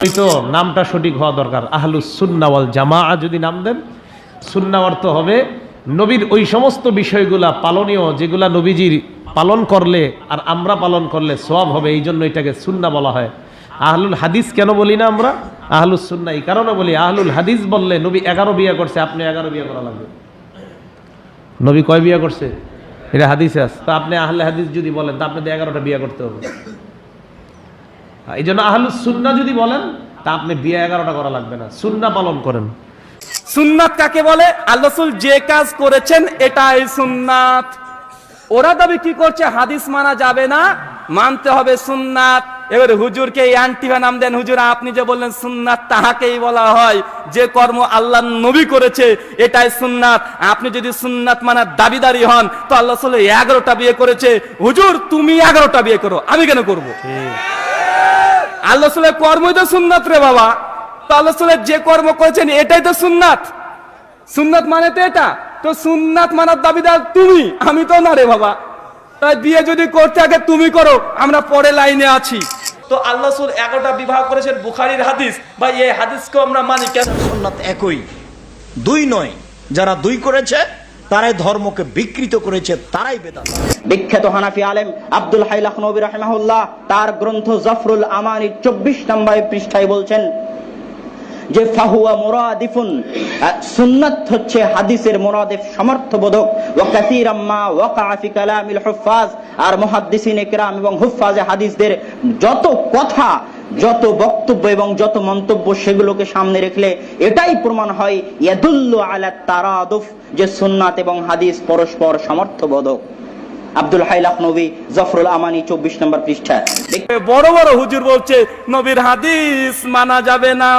তো নামটা সঠিক হওয়া দরকার। আহলুস সুন্না ওয়াল জামা যদি নাম দেন, সুন্না অর্থ হবে নবীর ওই সমস্ত বিষয়গুলা পালনীয়, যেগুলা নবীজির পালন করলে আর আমরা পালন করলে সব হবে, এই জন্য এটাকে সুন্না বলা হয়। আহলুল হাদিস কেন বলি না আমরা? আহলুস সুন্না, এই কারণে বলি, আহলুল হাদিস বললে নবী এগারো বিয়ে করছে, আপনি এগারো বিয়ে করা লাগবে। নবী কয় বিয়ে করছে? এটা হাদিসে আছে। তা আপনি আহলে হাদিস যদি বলেন, তা আপনাদের এগারোটা বিয়ে করতে হবে। এই জন্য আহলুস সুন্না যদি বলেন তা আপনি বিয়ে এগারোটা করা লাগবে না। সুন্না পালন করেন। সুন্নাত কাকে বলে? আল্লাহসুল যে কাজ করেছেন এটাই সুন্নাত। ওরা দাবি কি করছে? হাদিস মানা যাবে না মানতে হবে সুন্নাত। এবার হুজুরকে এই আন্টিভা নাম দেন হুজুর আপনি যে বললেন সুন্নাত তাহাকেই বলা হয়। যে কর্ম আল্লাহ নবী করেছে এটাই সুন্নাত। আপনি যদি সুন্নাত মানার দাবিদারি হন তো আল্লাহ এগারোটা বিয়ে করেছে। হুজুর তুমি এগারোটা বিয়ে করো আমি কেন করব? আল্লাহ রসুলের কর্মই তো সুন্নাত রে বাবা। তো আল্লাহ রসুলের যে কর্ম করেছেন, এটাই তো সুন্নাত। সুন্নাত মানে তো এটা। তো সুন্নাত মানার দাবিদার তুমি, আমি তো না রে বাবা। তাই বিয়ে যদি করতে আগে তুমি করো, আমরা পরে লাইনে আছি। তো আল্লাহ রসুল এগারোটা বিবাহ করেছেন বুখারির হাদিস। বা এই হাদিসকেও আমরা মানি কেন? সুন্নাত একই। দুই নয়, যারা দুই করেছে তারাই ধর্মকে বিকৃত করেছে, তারাই বেদাত বিখ্যাত হানাফি আলেম আব্দুল হাই লখনবী রাহিমাহুল্লাহ, তার গ্রন্থ জাফরুল আমানি চব্বিশ নম্বর পৃষ্ঠায় বলছেন যে, ফাহুয়া মুরাদিফুন সুন্নাত হচ্ছে হাদিসের মুরাদিফ সমর্থবোধক। ওয়া কাসীরাম মা ওয়াকা ফি কালামিল হুফাজ আর মুহাদ্দিসিন ইকরাম এবং হুফাজে হাদিসদের যত কথা যত বক্তব্য এবং যত মন্তব্য সেগুলোকে সামনে রেখলে এটাই প্রমাণ হয় ইয়াদুল্লু আলা তারাদুফ যে সুন্নাত এবং হাদিস পরস্পর সমর্থবোধক। আব্দুল হাই লখনবী জফরুল আমানি চব্বিশ নম্বর পৃষ্ঠা বড় বড় হুজুর বলছে নবীর হাদিস মানা যাবে না।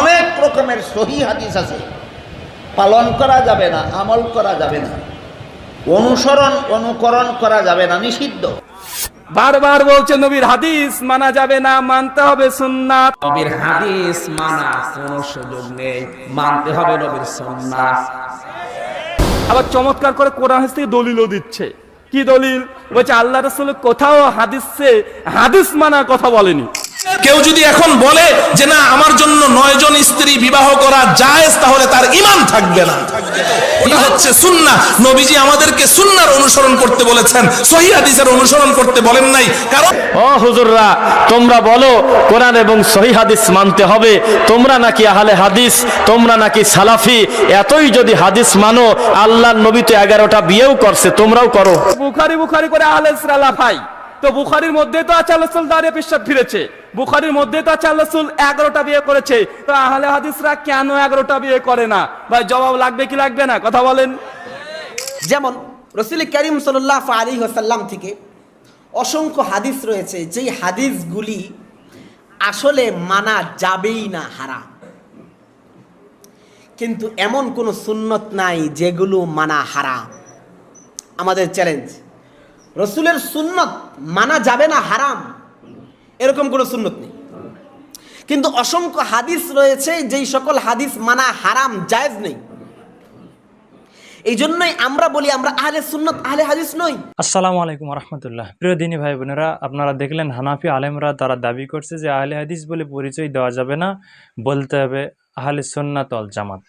অনেক রকমের সহি হাদিস আছে। পালন করা যাবে না আমল করা যাবে না। অনুসরণ অনুকরণ করা যাবে না নিষিদ্ধ। বারবার বলছে নবীর হাদিস মানা যাবে না মানতে হবে সুন্নাত। নবীর হাদিস মানা কোনো সুযোগ নেই মানতে হবে নবীর সুন্নাত। আবার চমৎকার করে কোরআন হাদিস থেকে দলিলও দিচ্ছে। কি দলিল? বলছে আল্লাহ রসুল কোথাও হাদিসে হাদিস মানার কথা বলেনি। কেউ যদি এখন বলে যে না আমার জন্য নয় জন স্ত্রী বিবাহ করা জায়েজ তাহলে তার ইমান থাকবে না। এটা হচ্ছে সুন্নাহ। নবীজি আমাদেরকে সুন্নার অনুসরণ করতে বলেছেন সহি হাদিসের অনুসরণ করতে বলেন নাই। কারণ ও হুজুররা তোমরা বলো কোরআন এবং সহি হাদিস মানতে হবে। তোমরা নাকি আহলে হাদিস তোমরা নাকি সালাফি। এতই যদি হাদিস মানো আল্লাহর নবী তো এগারোটা বিয়েও করছে তোমরাও করো। বুখারি বুখারি করে আহলে লাফাই। তো বুখারির মধ্যে তো আছে রসুল দাঁড়িয়ে পেশাব ফিরেছে। বুখারির মধ্যে তো আছে আল্লাহ রসুল এগারোটা বিয়ে করেছে। তো আহলে হাদিসরা কেন এগারোটা বিয়ে করে না? ভাই, জবাব লাগবে কি লাগবে না? কথা বলেন। যেমন রসুল করিম সাল্লাহ আলী হাসাল্লাম থেকে অসংখ্য হাদিস রয়েছে, যেই হাদিসগুলি আসলে মানা যাবেই না হারাম। কিন্তু এমন কোনো সুন্নত নাই যেগুলো মানা হারাম। আমাদের চ্যালেঞ্জ রসুলের সুন্নত মানা যাবে না হারাম। এরকম কোনো সুন্নত নেই। কিন্তু অসংখ্য হাদিস রয়েছে যেই সকল হাদিস মানা হারাম, জায়েজ নেই। এই জন্যই আমরা বলি আমরা আহলে সুন্নত, আহলে হাদিস নই। আসসালামু আলাইকুম রহমতুল্লাহ প্রিয় দিনী ভাই বোনেরা, আপনারা দেখলেন হানাফি আলেমরা তারা দাবি করছে যে আহলে হাদিস বলে পরিচয় দেওয়া যাবে না, বলতে হবে আহলে সুন্নাত অল জামাত।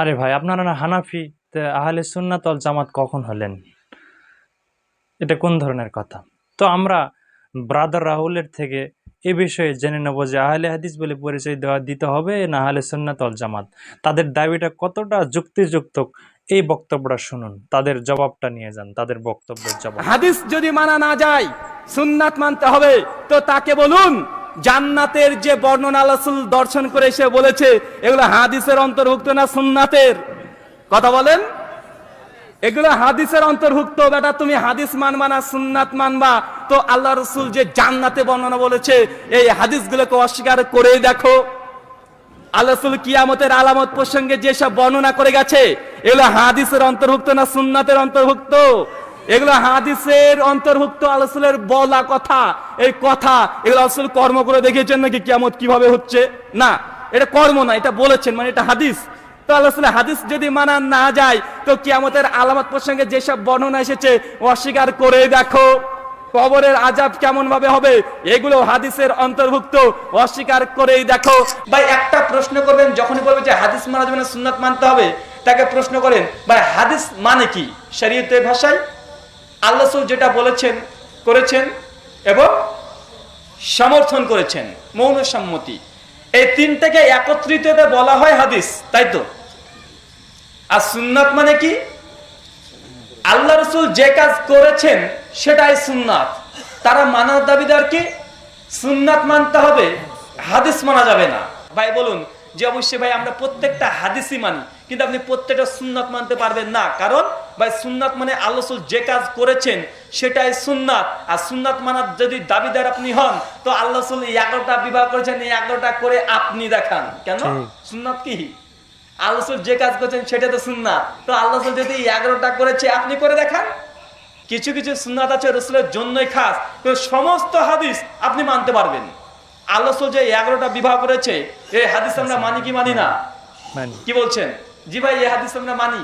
আরে ভাই, আপনারা না হানাফি আহলে সুন্নাত অল জামাত কখন হলেন? এটা কোন ধরনের কথা? তো আমরা ব্রাদার রাহুলের থেকে এ বিষয়ে জেনে নেব যে আহলে হাদিস বলে পরিচয় দেওয়া দিতে হবে, না আহলে সুন্নাত অল জামাত। তাদের দাবিটা কতটা যুক্তিযুক্ত, এই বক্তব্যটা শুনুন। তাদের জবাবটা নিয়ে যান, তাদের বক্তব্যের জবাব। হাদিস যদি মানা না যায়, সুন্নাত মানতে হবে। তো তাকে বলুন, জান্নাতের যে বর্ণনা রাসূল দর্শন করে এসে বলেছে, এগুলো হাদিসের অন্তর্ভুক্ত না সুন্নাতের? কথা বলেন। এগুলো হাদিসের অন্তর্ভুক্ত, বেটা তুমি হাদিস মানবা না সুন্নাত মানবা? তো আল্লাহ রসুল যে জান্নাতে বর্ণনা বলেছে, এই হাদিসগুলোকে অস্বীকার করে দেখো। আল্লাহ রসুল কিয়ামতের আলামত প্রসঙ্গে যেসব বর্ণনা করে গেছে, এগুলো হাদিসের অন্তর্ভুক্ত না সুন্নাতের অন্তর্ভুক্ত? এগুলো হাদিসের অন্তর্ভুক্ত আল্লাহ বলা কথা, এই কথা এগুলো আসলে কর্ম করে দেখিয়েছেন নাকি কিয়ামত কীভাবে হচ্ছে? না, এটা কর্ম না, এটা বলেছেন মানে এটা হাদিস। তো আল্লাহ হাদিস যদি মানা না যায়, তো কিয়ামতের আলামত প্রসঙ্গে যেসব বর্ণনা এসেছে, অস্বীকার করে দেখো। কবরের আজাব কেমন ভাবে হবে, এগুলো হাদিসের অন্তর্ভুক্ত, অস্বীকার করেই দেখো। ভাই, একটা প্রশ্ন করবেন, যখনই বলবে যে হাদিস মানা যাবে না, সুন্নাত মানতে হবে, তাকে প্রশ্ন করেন, ভাই, হাদিস মানে কি? শরীয়তের ভাষায় আল্লাহ যেটা বলেছেন, করেছেন এবং সমর্থন করেছেন মৌন সম্মতি এই তিনটাকে একত্রিত বলা হয় হাদিস, তাই তো? আর সুন্নাত মানে কি? আল্লাহ রসুল যে কাজ করেছেন সেটাই সুন্নাত। তারা মানার দাবিদার কি? সুন্নাত মানতে হবে, হাদিস মানা যাবে না। ভাই, বলুন যে অবশ্যই ভাই, আমরা প্রত্যেকটা হাদিসই মানি, কিন্তু আপনি প্রত্যেকটা সুন্নাত মানতে পারবেন না। কারণ ভাই সুন্নাত মানে আল্লাহ যে কাজ করেছেন সেটাই সুন্নাত। আর সুন্নাত মানার যদি দাবিদার আপনি হন তো আল্লাহ এগারোটা বিবাহ করেছেন এই এগারোটা করে আপনি দেখান। কেন? সুন্নাত কি? আল্লাহ যে কাজ করছেন সেটা তো সুন্নাত। তো আল্লাহ যদি এগারোটা করেছে আপনি করে দেখান। কিছু কিছু সুন্নাত আছে রসুলের জন্যই খাস সমস্ত হাদিস আপনি মানতে পারবেন। আল্লাহ যে এগারোটা বিবাহ করেছে এই হাদিস আমরা মানি কি মানি না? কি বলছেন? জি ভাই এই হাদিস আমরা মানি।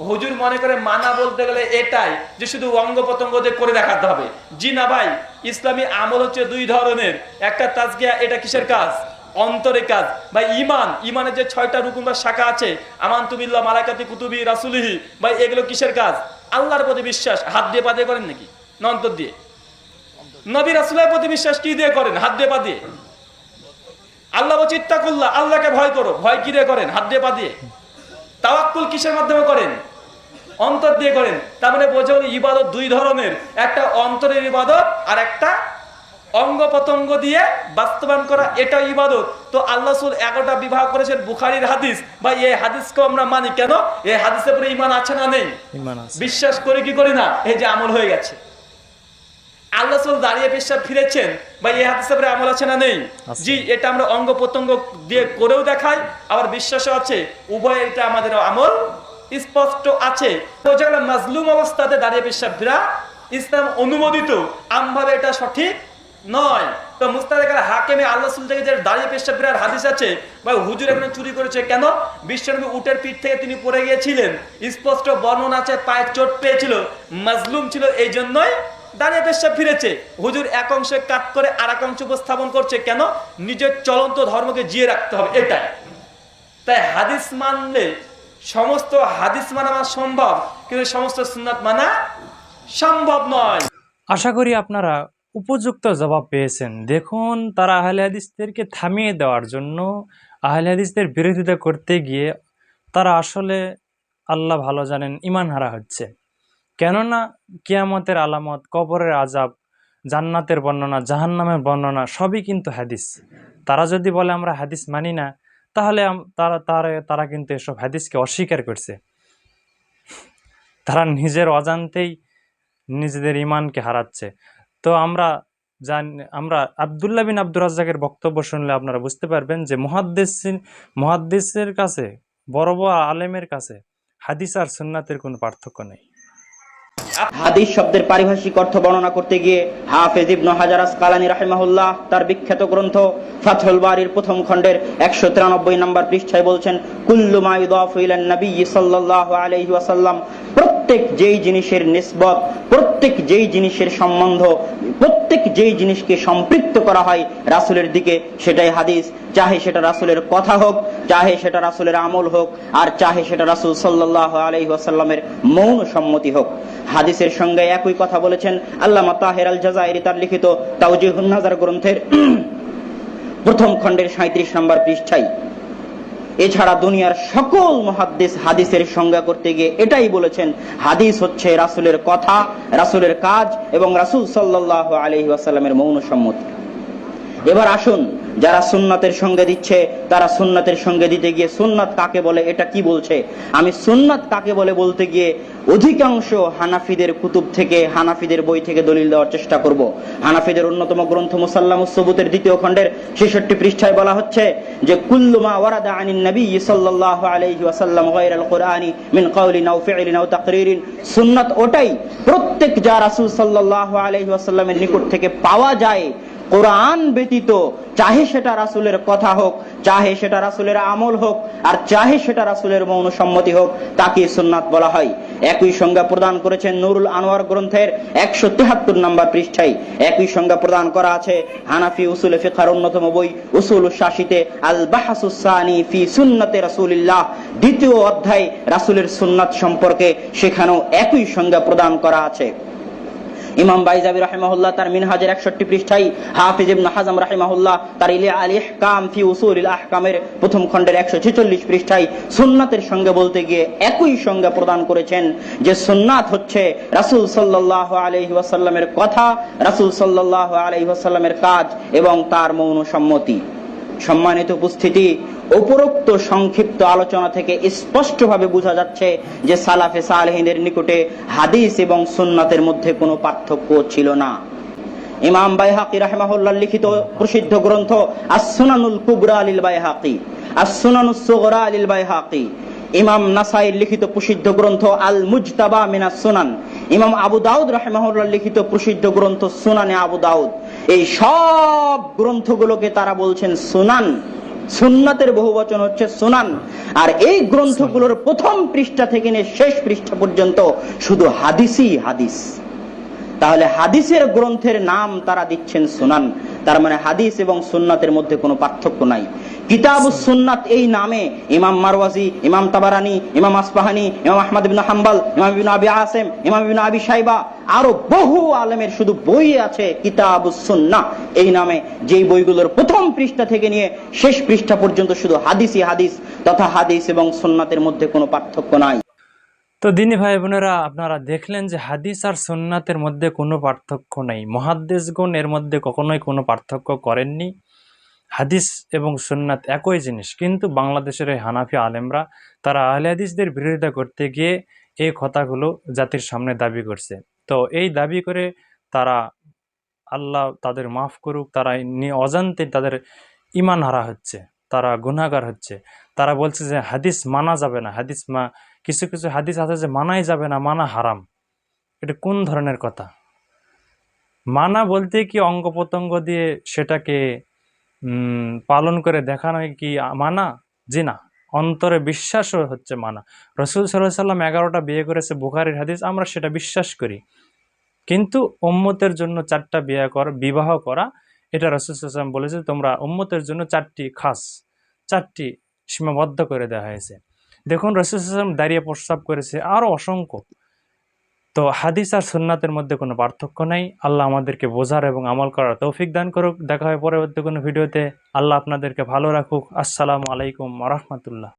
হুজুর মনে করে মানা বলতে গেলে এটাই যে শুধু অঙ্গ প্রত্যঙ্গ দিয়ে করে দেখাতে হবে। জি না ভাই, ইসলামী আমল হচ্ছে দুই ধরনের। একটা তাজগিয়া এটা কিসের কাজ? অন্তরে কাজ। ভাই, ইমান, ইমানের যে ছয়টা রুকুন বা শাখা আছে আমান তুবিল্লা মালাকাতি কুতুবি, রাসুলিহি, ভাই, এগুলো কিসের কাজ? আল্লাহর প্রতি বিশ্বাস। হাত দিয়ে পা দিয়ে করেন নাকি? না, অন্তর দিয়ে। নবী রাসুলের প্রতি বিশ্বাস কি দিয়ে করেন? হাত দিয়ে পা দিয়ে। আল্লাহ চিত্তা করল্লা আল্লাহকে ভয় করো। ভয় কি দিয়ে করেন? হাত দিয়ে পা দিয়ে। তাওয়াক্কুল কিসের মাধ্যমে করেন? অন্তর দিয়ে করেন। তার মানে বোঝা হলো ইবাদত দুই ধরনের। একটা অন্তরের ইবাদত আর একটা অঙ্গ প্রত্যঙ্গ দিয়ে বাস্তবায়ন করা এটা ইবাদত। তো আল্লাহ সুল এগারোটা বিবাহ করেছেন বুখারির হাদিস। বা এই হাদিসকে আমরা মানি। কেন? এই হাদিসের উপরে ইমান আছে না নেই? বিশ্বাস করে কি করি না? এই যে আমল হয়ে গেছে। আল্লাহ সুল দাঁড়িয়ে পেশাব ফিরেছেন। বা এই হাদিসের উপরে আমল আছে না নেই? জি এটা আমরা অঙ্গ প্রত্যঙ্গ দিয়ে করেও দেখাই। আবার বিশ্বাসও আছে উভয় এটা আমাদের আমল স্পষ্ট আছে। গেল মাজলুম অবস্থাতে দাঁড়িয়ে পেশাব ফিরা ইসলাম অনুমোদিত। আমভাবে এটা সঠিক নয়। তো মুস্তাদের হাকেমে আল্লাহ সুল থেকে যে দাঁড়িয়ে পেশাব ফিরার হাদিস আছে, বা হুজুর এখানে চুরি করেছে কেন? বিশ্বনবী উটের পিঠ থেকে তিনি পড়ে গিয়েছিলেন। স্পষ্ট বর্ণনা আছে, পায়ে চোট পেয়েছিল, মাজলুম ছিল এই জন্যই দাঁড়িয়ে পেশা ফিরেছে। হুজুর এক অংশে কাট করে আর এক অংশ উপস্থাপন করছে কেন? নিজের চলন্ত ধর্মকে জিয়ে রাখতে হবে, এটাই। তাই হাদিস মানলে সমস্ত হাদিস মানা সম্ভব, কিন্তু সমস্ত সুন্নাত মানা সম্ভব নয়। আশা করি আপনারা উপযুক্ত জবাব পেয়েছেন। দেখুন, তারা আহলে হাদিসদেরকে থামিয়ে দেওয়ার জন্য, আহলে হাদিসদের বিরোধিতা করতে গিয়ে তারা আসলে আল্লাহ ভালো জানেন ইমান হারা হচ্ছে। কেননা, কিয়ামতের আলামত, কবরের আজাব জান্নাতের বর্ণনা, জাহান্নামের বর্ণনা, সবই কিন্তু হাদিস। তারা যদি বলে, আমরা হাদিস মানি না তাহলে তারা তারা তারা কিন্তু এসব হাদিসকে অস্বীকার করছে। তারা নিজের অজান্তেই নিজেদের ইমানকে হারাচ্ছে। তো আমরা জান, আমরা আবদুল্লাহ বিন আব্দুর রাজ্জাকের বক্তব্য শুনলে আপনারা বুঝতে পারবেন যে মহাদ্দেশ মহাদ্দেশের কাছে, বড় বড় আলেমের কাছে হাদিস আর সুন্নাতের কোনো পার্থক্য নেই। হাদিস শব্দের পারিভাষিক অর্থ বর্ণনা করতে গিয়ে হাফেজ ইবনু হাজার আসকালানি রাহিমাহুল্লাহ তার বিখ্যাত গ্রন্থ ফাথুল বারির প্রথম খণ্ডের একশো তিরানব্বই নম্বর পৃষ্ঠায় বলছেন, কুল্লু মা ইউদাফু ইলান নবী সাল্লাল্লাহু আলাইহি ওয়াসাল্লাম প্রত্যেক যেই জিনিসের নিসবত, প্রত্যেক যেই জিনিসের সম্বন্ধ, প্রত্যেক যেই জিনিসকে সম্পৃক্ত করা হয় রাসূলের দিকে, সেটাই হাদিস। চাহে সেটা রাসূলের কথা হোক, চাহে সেটা রাসূলের আমল হোক, আর চাহে সেটা রাসূল সাল্লাল্লাহু আলাইহি ওয়াসাল্লামের মৌন সম্মতি হোক। হাদিসের সঙ্গে একই কথা বলেছেন আল্লামা তাহের আল জাজাইরি তার লিখিত তাওজিহুন নাজার গ্রন্থের প্রথম খণ্ডের সাঁত্রিশ নম্বর পৃষ্ঠায়। এছাড়া দুনিয়ার সকল মহাদ্দেশ হাদিসের সংজ্ঞা করতে গিয়ে এটাই বলেছেন, হাদিস হচ্ছে রাসুলের কথা, রাসুলের কাজ এবং রাসুল সাল্লাহ আলাইহি আসাল্লামের মৌন সম্মতি এবার আসুন, যারা সুন্নাতের সঙ্গে দিচ্ছে, তারা সুন্নাতের সঙ্গে দিতে গিয়ে সুন্নাত কাকে বলে, এটা কি বলছে? আমি সুন্নাত কাকে বলে বলতে গিয়ে অধিকাংশ হানাফিদের কুতুব থেকে, হানাফিদের বই থেকে দলিল দেওয়ার চেষ্টা করব। হানাফিদের অন্যতম গ্রন্থ মুসাল্লাম সবুতের দ্বিতীয় খণ্ডের ছেষট্টি পৃষ্ঠায় বলা হচ্ছে যে কুল্লুমা ওয়ারাদা আনিন নবী সাল্লাল্লাহু আলাইহি ওয়াসাল্লাম গায়রাল কুরআনি মিন কাওলিন আও ফি'লিন আও তাকরিরিন। সুন্নাত ওটাই প্রত্যেক যা রাসূল সাল্লাল্লাহু আলাইহি ওয়াসাল্লামের নিকট থেকে পাওয়া যায় কোরআন ব্যতীত, চাহে সেটা রাসুলের কথা হোক, চাহে সেটা রাসুলের আমল হোক, আর চাহে সেটা রাসুলের মৌন সম্মতি হোক তাকে সুন্নাত বলা হয়। একই সংজ্ঞা প্রদান করেছেন নুরুল আনোয়ার গ্রন্থের একশো তেহাত্তর নম্বর পৃষ্ঠায়। একই সংজ্ঞা প্রদান করা আছে হানাফি উসুল ফিকার অন্যতম বই উসুল শাসিতে আল বাহাসুসানি ফি সুন্নতে রাসুলিল্লাহ। দ্বিতীয় অধ্যায় রাসুলের সুন্নাত সম্পর্কে সেখানেও একই সংজ্ঞা প্রদান করা আছে। ইমাম বাইজাবি রাহিমাহুল্লাহ তার মিনহাজের একষট্টি পৃষ্ঠায় হাফিজ ইবনে হাজাম রাহিমাহুল্লাহ তার ইলি আল ইহকাম ফি উসুলিল আহকামের প্রথম খণ্ডের একশো ছেচল্লিশ পৃষ্ঠায় সুন্নাতের সঙ্গে বলতে গিয়ে একই সঙ্গে প্রদান করেছেন যে সুন্নাত হচ্ছে রাসূল সাল্লাল্লাহু আলাইহি ওয়াসাল্লামের কথা, রাসূল সাল্লাল্লাহু আলাইহি ওয়াসাল্লামের কাজ এবং তার মৌন সম্মতি। সম্মানিত উপস্থিতি, উপরোক্ত সংক্ষিপ্ত আলোচনা থেকে স্পষ্টভাবে বোঝা যাচ্ছে যে সালাফে সালেহিনের নিকটে হাদিস এবং সুন্নাতের মধ্যে কোনো পার্থক্য ছিল না। ইমাম বাইহাকি রাহমাহুল্লাহ লিখিত প্রসিদ্ধ গ্রন্থ আসুনানুল কুবরা আলিল বাইহাকি আসুনানুস সুগরা আলিল বাইহাকি। ইমাম নাসাইর লিখিত প্রসিদ্ধ গ্রন্থ আল মুজতাবা মিনাস সুনান। ইমাম আবু দাউদ রাহমাহুল্লাহ লিখিত প্রসিদ্ধ গ্রন্থ সুনানে আবু দাউদ। এই সব গ্রন্থগুলোকে তারা বলছেন সুনান। সুন্নাতের বহু বচন হচ্ছে সুনান। আর এই গ্রন্থগুলোর প্রথম পৃষ্ঠা থেকে নিয়ে শেষ পৃষ্ঠা পর্যন্ত শুধু হাদিসই হাদিস। তাহলে হাদিসের গ্রন্থের নাম তারা দিচ্ছেন সুনান। তার মানে হাদিস এবং সুন্নাতের মধ্যে কোনো পার্থক্য নাই। কিতাব সুন্নাত এই নামে ইমাম মারওয়াজি, ইমাম তাবারানি, ইমাম আসবাহানি, ইমাম আহমদ হাম্বাল, ইমাম আবি আসেম, ইমাম আবি সাইবা আরও বহু আলেমের শুধু বই আছে কিতাব সুন্না এই নামে যেই বইগুলোর প্রথম পৃষ্ঠা থেকে নিয়ে শেষ পৃষ্ঠা পর্যন্ত শুধু হাদিসই হাদিস, তথা হাদিস এবং সুন্নাতের মধ্যে কোনো পার্থক্য নাই। তো দিনী ভাই বোনেরা আপনারা দেখলেন যে হাদিস আর সুন্নাতের মধ্যে কোনো পার্থক্য নেই। মহাদ্দেশগণ এর মধ্যে কখনোই কোনো পার্থক্য করেননি। হাদিস এবং সুন্নাত একই জিনিস। কিন্তু বাংলাদেশের এই হানাফি আলেমরা, তারা আহলে হাদিসদের বিরোধিতা করতে গিয়ে এই কথাগুলো জাতির সামনে দাবি করছে। তো এই দাবি করে তারা আল্লাহ তাদের মাফ করুক, তারা অজান্তে তাদের ইমান হারা হচ্ছে। তারা গুণাগার হচ্ছে। তারা বলছে যে, হাদিস মানা যাবে না। হাদিস মা কিছু কিছু হাদিস আছে যে, মানাই যাবে না, মানা হারাম। এটা কোন ধরনের কথা? মানা বলতে কি অঙ্গ প্রত্যঙ্গ দিয়ে সেটাকে পালন করে দেখানো কি মানা? জি না। অন্তরে বিশ্বাসও হচ্ছে মানা। রসুল সাল্লাহ সাল্লাম এগারোটা বিয়ে করেছে, বুখারির হাদিস, আমরা সেটা বিশ্বাস করি। কিন্তু উম্মতের জন্য চারটা বিয়ে করা, বিবাহ করা এটা রসুল সাল্লাম বলেছে তোমরা উম্মতের জন্য চারটি খাস, চারটি সীমাবদ্ধ করে দেওয়া হয়েছে। দেখুন, রসুল সাল্লাম দাঁড়িয়ে প্রস্তাব করেছে আরও অসংখ্য। তো হাদিস আর সুন্নাতের মধ্যে কোনো পার্থক্য নাই। আল্লাহ আমাদেরকে বোঝার এবং আমল করার তৌফিক দান করুক। দেখা হয় পরবর্তী কোনো ভিডিওতে। আল্লাহ আপনাদেরকে ভালো রাখুক। আসসালামু আলাইকুম রহমতুল্লাহ।